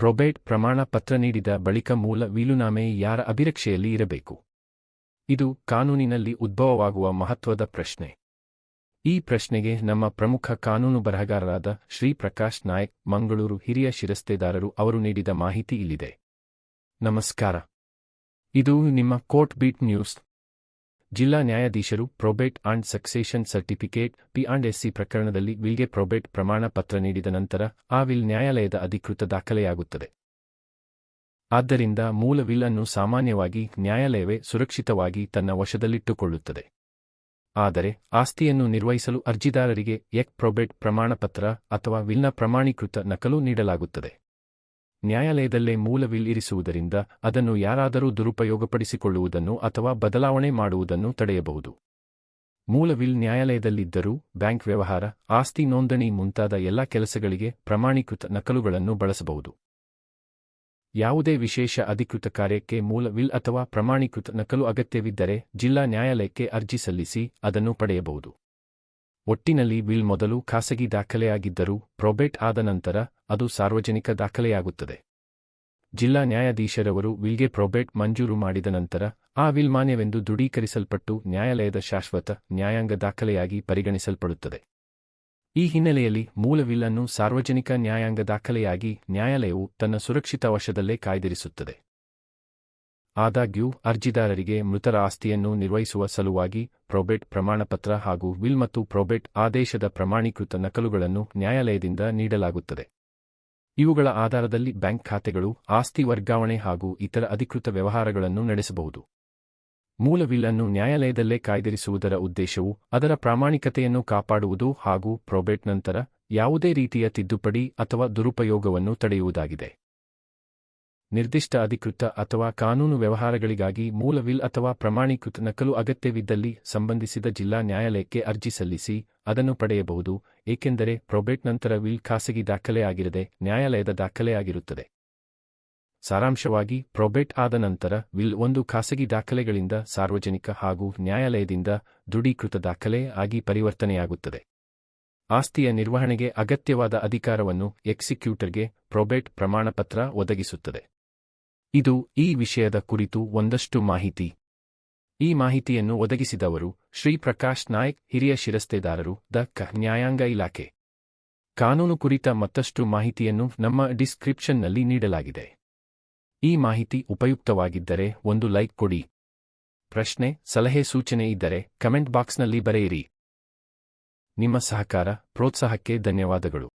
Probate ಪ್ರಮಾಣ ಪತ್ರ ನೀಡಿದ ಬಳಿಕ ಮೂಲ ವೀಲುನಾಮೆ ಯಾರ ಅಭಿರಕ್ಷೆಯಲ್ಲಿ ಇರಬೇಕು? ಇದು ಕಾನೂನಿನಲ್ಲಿ ಉದ್ಭವವಾಗುವ ಮಹತ್ವದ ಪ್ರಶ್ನೆ. ಈ ಪ್ರಶ್ನೆಗೆ ನಮ್ಮ ಪ್ರಮುಖ ಕಾನೂನು ಬರಹಗಾರರಾದ ಶ್ರೀ ಪ್ರಕಾಶ್ ನಾಯಕ್, ಮಂಗಳೂರು ಹಿರಿಯ ಶಿರಸ್ತೆದಾರರು ಅವರು ನೀಡಿದ ಮಾಹಿತಿ ಇಲ್ಲಿದೆ. ನಮಸ್ಕಾರ. ಇದು ನಿಮ್ಮ ಕೋರ್ಟ್ ಬೀಟ್ ನ್ಯೂಸ್. ಜಿಲ್ಲಾ ನ್ಯಾಯಾಧೀಶರು probate and succession certificate P and SC ಪ್ರಕರಣದಲ್ಲಿ ವಿಲ್ಗೆ ಪ್ರೊಬೇಟ್ ಪ್ರಮಾಣ ಪತ್ರ ನೀಡಿದ ನಂತರ ಆ ವಿಲ್ ನ್ಯಾಯಾಲಯದ ಅಧಿಕೃತ ದಾಖಲೆಯಾಗುತ್ತದೆ. ಆದ್ದರಿಂದ ಮೂಲ ವಿಲ್ ಅನ್ನು ಸಾಮಾನ್ಯವಾಗಿ ನ್ಯಾಯಾಲಯವೇ ಸುರಕ್ಷಿತವಾಗಿ ತನ್ನ ವಶದಲ್ಲಿಟ್ಟುಕೊಳ್ಳುತ್ತದೆ. ಆದರೆ ಆಸ್ತಿಯನ್ನು ನಿರ್ವಹಿಸಲು ಅರ್ಜಿದಾರರಿಗೆ ಎಕ್ ಪ್ರೊಬೇಟ್ ಪ್ರಮಾಣಪತ್ರ ಅಥವಾ ವಿಲ್ನ ಪ್ರಮಾಣೀಕೃತ ನಕಲು ನೀಡಲಾಗುತ್ತದೆ. ನ್ಯಾಯಾಲಯದಲ್ಲೇ ಮೂಲ ವಿಲ್ ಇರಿಸುವುದರಿಂದ ಅದನ್ನು ಯಾರಾದರೂ ದುರುಪಯೋಗಪಡಿಸಿಕೊಳ್ಳುವುದನ್ನು ಅಥವಾ ಬದಲಾವಣೆ ಮಾಡುವುದನ್ನು ತಡೆಯಬಹುದು. ಮೂಲವಿಲ್ ನ್ಯಾಯಾಲಯದಲ್ಲಿದ್ದರೂ ಬ್ಯಾಂಕ್ ವ್ಯವಹಾರ, ಆಸ್ತಿ ನೋಂದಣಿ ಮುಂತಾದ ಎಲ್ಲ ಕೆಲಸಗಳಿಗೆ ಪ್ರಮಾಣೀಕೃತ ನಕಲುಗಳನ್ನು ಬಳಸಬಹುದು. ಯಾವುದೇ ವಿಶೇಷ ಅಧಿಕೃತ ಕಾರ್ಯಕ್ಕೆ ಮೂಲವಿಲ್ ಅಥವಾ ಪ್ರಮಾಣೀಕೃತ ನಕಲು ಅಗತ್ಯವಿದ್ದರೆ ಜಿಲ್ಲಾ ನ್ಯಾಯಾಲಯಕ್ಕೆ ಅರ್ಜಿ ಸಲ್ಲಿಸಿ ಅದನ್ನು ಪಡೆಯಬಹುದು. ಒಟ್ಟಿನಲ್ಲಿ ವಿಲ್ ಮೊದಲು ಖಾಸಗಿ ದಾಖಲೆಯಾಗಿದ್ದರೂ ಪ್ರೊಬೇಟ್ ಆದ ನಂತರ ಅದು ಸಾರ್ವಜನಿಕ ದಾಖಲೆಯಾಗುತ್ತದೆ. ಜಿಲ್ಲಾ ನ್ಯಾಯಾಧೀಶರವರು ವಿಲ್ಗೆ ಪ್ರೊಬೇಟ್ ಮಂಜೂರು ಮಾಡಿದ ನಂತರ ಆ ವಿಲ್ ಮಾನ್ಯವೆಂದು ದೃಢೀಕರಿಸಲ್ಪಟ್ಟು ನ್ಯಾಯಾಲಯದ ಶಾಶ್ವತ ನ್ಯಾಯಾಂಗ ದಾಖಲೆಯಾಗಿ ಪರಿಗಣಿಸಲ್ಪಡುತ್ತದೆ. ಈ ಹಿನ್ನೆಲೆಯಲ್ಲಿ ಮೂಲ ವಿಲ್ ಅನ್ನು ಸಾರ್ವಜನಿಕ ನ್ಯಾಯಾಂಗ ದಾಖಲೆಯಾಗಿ ನ್ಯಾಯಾಲಯವು ತನ್ನ ಸುರಕ್ಷಿತ ವಶದಲ್ಲೇ ಕಾಯ್ದಿರಿಸುತ್ತದೆ. ಆದಾಗ್ಯೂ, ಅರ್ಜಿದಾರರಿಗೆ ಮೃತರ ಆಸ್ತಿಯನ್ನು ನಿರ್ವಹಿಸುವ ಸಲುವಾಗಿ ಪ್ರೊಬೆಟ್ ಪ್ರಮಾಣಪತ್ರ ಹಾಗೂ ವಿಲ್ ಮತ್ತು ಪ್ರೊಬೆಟ್ ಆದೇಶದ ಪ್ರಮಾಣೀಕೃತ ನಕಲುಗಳನ್ನು ನ್ಯಾಯಾಲಯದಿಂದ ನೀಡಲಾಗುತ್ತದೆ. ಇವುಗಳ ಆಧಾರದಲ್ಲಿ ಬ್ಯಾಂಕ್ ಖಾತೆಗಳು, ಆಸ್ತಿ ವರ್ಗಾವಣೆ ಹಾಗೂ ಇತರ ಅಧಿಕೃತ ವ್ಯವಹಾರಗಳನ್ನು ನಡೆಸಬಹುದು. ಮೂಲ ವಿಲ್ ಅನ್ನು ನ್ಯಾಯಾಲಯದಲ್ಲೇ ಕಾಯ್ದಿರಿಸುವುದರ ಉದ್ದೇಶವು ಅದರ ಪ್ರಾಮಾಣಿಕತೆಯನ್ನು ಕಾಪಾಡುವುದು ಹಾಗೂ ಪ್ರೊಬೆಟ್ ನಂತರ ಯಾವುದೇ ರೀತಿಯ ತಿದ್ದುಪಡಿ ಅಥವಾ ದುರುಪಯೋಗವನ್ನು ತಡೆಯುವುದಾಗಿದೆ. ನಿರ್ದಿಷ್ಟ ಅಧಿಕೃತ ಅಥವಾ ಕಾನೂನು ವ್ಯವಹಾರಗಳಿಗಾಗಿ ಮೂಲ ವಿಲ್ ಅಥವಾ ಪ್ರಮಾಣೀಕೃತ ನಕಲು ಅಗತ್ಯವಿದ್ದಲ್ಲಿ ಸಂಬಂಧಿಸಿದ ಜಿಲ್ಲಾ ನ್ಯಾಯಾಲಯಕ್ಕೆ ಅರ್ಜಿ ಸಲ್ಲಿಸಿ ಅದನ್ನು ಪಡೆಯಬಹುದು, ಏಕೆಂದರೆ ಪ್ರೊಬೇಟ್ ನಂತರ ವಿಲ್ ಖಾಸಗಿ ದಾಖಲೆಯಾಗಿರದೆ ನ್ಯಾಯಾಲಯದ ದಾಖಲೆಯಾಗಿರುತ್ತದೆ. ಸಾರಾಂಶವಾಗಿ, ಪ್ರೊಬೇಟ್ ಆದ ನಂತರ ವಿಲ್ ಒಂದು ಖಾಸಗಿ ದಾಖಲೆಗಳಿಂದ ಸಾರ್ವಜನಿಕ ಹಾಗೂ ನ್ಯಾಯಾಲಯದಿಂದ ದೃಢೀಕೃತ ದಾಖಲೆ ಆಗಿ ಪರಿವರ್ತನೆಯಾಗುತ್ತದೆ. ಆಸ್ತಿಯ ನಿರ್ವಹಣೆಗೆ ಅಗತ್ಯವಾದ ಅಧಿಕಾರವನ್ನು ಎಕ್ಸಿಕ್ಯೂಟರ್ಗೆ ಪ್ರೊಬೇಟ್ ಪ್ರಮಾಣಪತ್ರ ಒದಗಿಸುತ್ತದೆ. ಇದು ಈ ವಿಷಯದ ಕುರಿತು ಒಂದಷ್ಟು ಮಾಹಿತಿ. ಈ ಮಾಹಿತಿಯನ್ನು ಒದಗಿಸಿದವರು ಶ್ರೀ ಪ್ರಕಾಶ್ ನಾಯ್ಕ್, ಹಿರಿಯ ಶಿರಸ್ತೆದಾರರು, ದ ನ್ಯಾಯಾಂಗ ಇಲಾಖೆ. ಕಾನೂನು ಕುರಿತ ಮತ್ತಷ್ಟು ಮಾಹಿತಿಯನ್ನು ನಮ್ಮ ಡಿಸ್ಕ್ರಿಪ್ಷನ್ನಲ್ಲಿ ನೀಡಲಾಗಿದೆ. ಈ ಮಾಹಿತಿ ಉಪಯುಕ್ತವಾಗಿದ್ದರೆ ಒಂದು ಲೈಕ್ ಕೊಡಿ. ಪ್ರಶ್ನೆ, ಸಲಹೆ ಸೂಚನೆ ಇದ್ದರೆ ಕಮೆಂಟ್ ಬಾಕ್ಸ್ನಲ್ಲಿ ಬರೆಯಿರಿ. ನಿಮ್ಮ ಸಹಕಾರ, ಪ್ರೋತ್ಸಾಹಕ್ಕೆ ಧನ್ಯವಾದಗಳು.